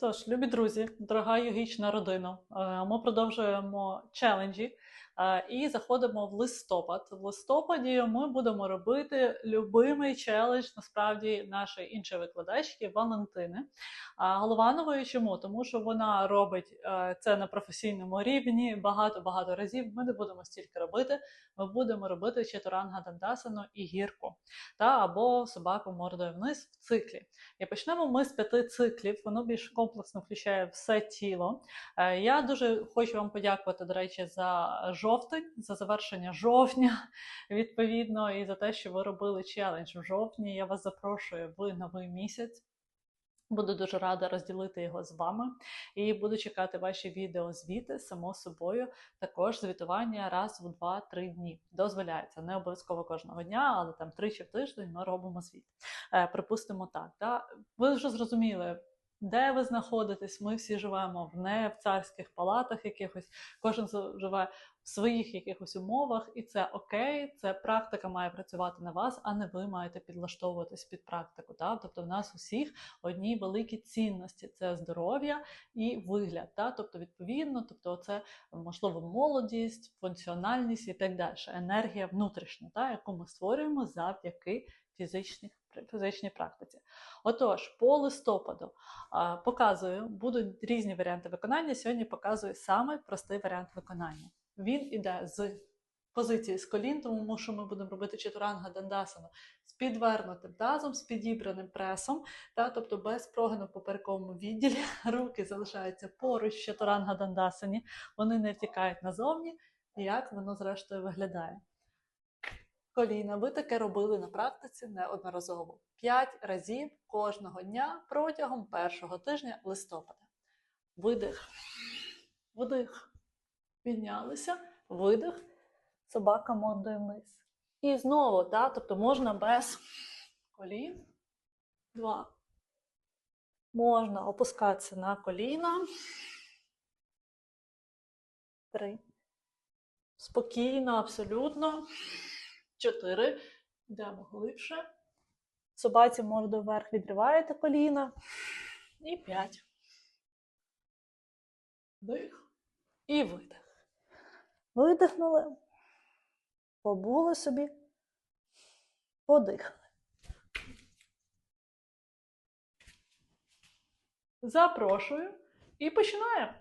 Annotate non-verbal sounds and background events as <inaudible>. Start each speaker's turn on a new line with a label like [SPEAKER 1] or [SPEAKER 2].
[SPEAKER 1] Тож, любі друзі, дорога йогічна родина, е, ми продовжуємо челенджі і заходимо в листопад. В листопаді ми будемо робити любимий челендж насправді нашої іншої викладачки Валентини Голованової. Чому? Тому що вона робить е, це на професійному рівні багато-багато разів. Ми не будемо стільки робити. Ми будемо робити чатуранга дандасану і гірку та або собаку мордою вниз в циклі. І почнемо ми з п'яти циклів. Воно більш комплексно включає все тіло. Е, Я дуже хочу вам подякувати, до речі, за жовтень, за завершення жовтня, відповідно, і за те, що ви робили челендж в жовтні. Я вас запрошую в новий місяць. Буду дуже рада розділити його з вами і буду чекати ваші відео звіти, само собою. Також звітування раз в 2-3 дні. Дозволяється не обов'язково кожного дня, але там тричі в тиждень ми робимо звіт. Е, припустимо так. Да? Ви вже зрозуміли. Де ви знаходитесь? Ми всі живемо в не в царських палатах якихось, кожен живе в своїх якихось умовах, і це окей, це практика має працювати на вас, а не ви маєте підлаштовуватись під практику. Да? Тобто в нас усіх одні великі цінності це здоров'я і вигляд. Да? Тобто, відповідно, тобто це можливо молодість, функціональність і так далі. Енергія внутрішня, да? яку ми створюємо завдяки фізичних фізичній практиці. Отож, по листопаду показую, будуть різні варіанти виконання. Сьогодні показую самий простий варіант виконання. Він іде з позиції з колін, тому що ми будемо робити чатуранга дандасану з підвернутим тазом, з підібраним пресом, та, тобто без прогину в поперековому відділі. <laughs> Руки залишаються поруч чатуранга дандасані, вони не втікають назовні. Як воно зрештою виглядає? Коліна. Ви таке робили на практиці неодноразово. П'ять разів кожного дня протягом першого тижня листопада. Видих, вдих. Піднялися, видих, собака мордою вниз. І знову, да, тобто можна без колін. Два. Можна опускатися на коліна. Три. Спокійно, абсолютно. Чотири. Йдемо глибше. Собаці морду вверх відриваєте коліна. І п'ять. Вдих. І видих. Видихнули. Побули собі. Подихали. Запрошую і починаємо.